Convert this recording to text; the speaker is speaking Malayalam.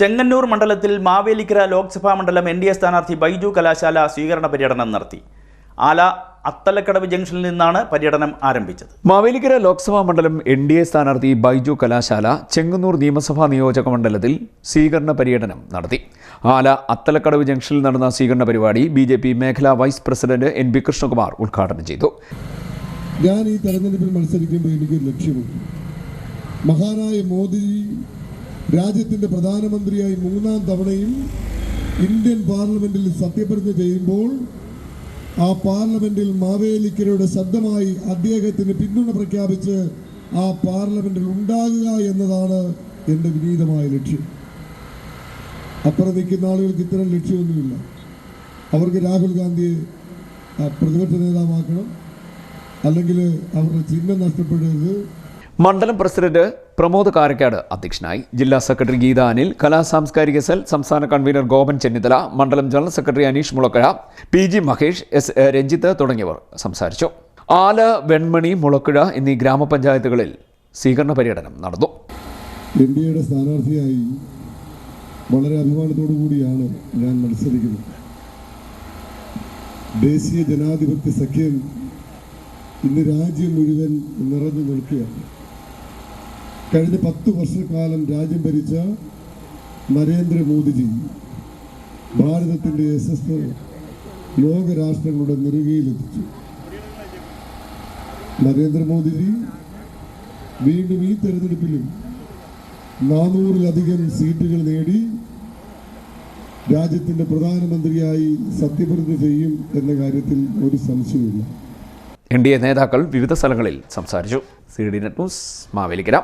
ചെങ്ങന്നൂർ മണ്ഡലത്തിൽ മാവേലിക്കര ലോക്സഭാ മണ്ഡലം എൻ ഡി എ സ്ഥാനാർത്ഥി ബൈജു കലാശാല സ്വീകരണ പര്യടനം നടത്തി. ആല അത്തലക്കടവ് ജംഗ്ഷനിൽ നിന്നാണ് പര്യടനം ആരംഭിച്ചത്. മാവേലിക്കര ലോക്സഭാ മണ്ഡലം എൻ ഡി എ സ്ഥാനാർത്ഥി ബൈജു കലാശാല ചെങ്ങന്നൂർ നിയമസഭാ നിയോജക മണ്ഡലത്തിൽ സ്വീകരണ പര്യടനം നടത്തി. ആല അത്തലക്കടവ് ജംഗ്ഷനിൽ നടന്ന സ്വീകരണ പരിപാടി ബി ജെ പി മേഖലാ vice president N B Krishnakumar ഉദ്ഘാടനം ചെയ്തു. ഞാൻ ഈ തെരഞ്ഞെടുപ്പിൽ മത്സരിക്കുമ്പോൾ എനിക്കൊരു ലക്ഷ്യമുണ്ട്. മഹാനായ മോദി രാജ്യത്തിന്റെ പ്രധാനമന്ത്രിയായി മൂന്നാം തവണയും ഇന്ത്യൻ പാർലമെന്റിൽ സത്യപ്രതിജ്ഞ ചെയ്യുമ്പോൾ ആ പാർലമെന്റിൽ മാവേലിക്കരയുടെ ശബ്ദമായി അദ്ദേഹത്തിന് പിന്തുണ പ്രഖ്യാപിച്ച് ആ പാർലമെന്റിൽ ഉണ്ടാകുക എന്നതാണ് എന്റെ വിനീതമായ ലക്ഷ്യം. അപ്പുറം നിൽക്കുന്ന ആളുകൾക്ക് ഇത്തരം ലക്ഷ്യമൊന്നുമില്ല. അവർക്ക് രാഹുൽ ഗാന്ധിയെ പ്രതിപക്ഷ നേതാവാക്കണം. അല്ലെങ്കിൽ അവരുടെ ചിഹ്നം നഷ്ടപ്പെടരുത്. മണ്ഡലം പ്രസിഡന്റ് പ്രമോദ് കാരക്കാട് അധ്യക്ഷനായി ജില്ലാ സെക്രട്ടറി ഗീത അനിൽ കലാ സാംസ്കാരിക സെൽ സംസ്ഥാന കൺവീനർ ഗോപൻ ചെന്നിത്തല മണ്ഡലം general secretary Aneesh Mulakkuzha P G Mahesh S Ranjith തുടങ്ങിയവർ സംസാരിച്ചു. ആല വെൺമണി മുളക്കുഴ എന്നീ ഗ്രാമപഞ്ചായത്തുകളിൽ സ്വീകരണ പര്യടനം നടന്നു. എയുടെ സ്ഥാനാർത്ഥിയായി വളരെ അഭിമാനത്തോടു കൂടിയാണ് ഞാൻ മത്സരിക്കുന്നത്. ദേശീയ ജനാധിപത്യ സഖ്യം ഇന്ന് രാജ്യം മുഴുവൻ നിറഞ്ഞു നിൽക്കുകയാണ്. കഴിഞ്ഞ പത്ത് വർഷക്കാലം രാജ്യം ഭരിച്ച നരേന്ദ്രമോദിജി ഭാരതത്തിന്റെ യശസ് ലോകരാഷ്ട്രങ്ങളുടെ നെറുകയിലെത്തിച്ചു. നരേന്ദ്രമോദിജി വീണ്ടും ഈ തെരഞ്ഞെടുപ്പിലും നാനൂറിലധികം സീറ്റുകൾ നേടി രാജ്യത്തിന്റെ പ്രധാനമന്ത്രിയായി സത്യപ്രതിജ്ഞ ചെയ്യും എന്ന കാര്യത്തിൽ ഒരു സംശയവുമില്ല. എൻ ഡി എ നേതാക്കൾ വിവിധ സ്ഥലങ്ങളിൽ സംസാരിച്ചു. C D net news Mavelikara.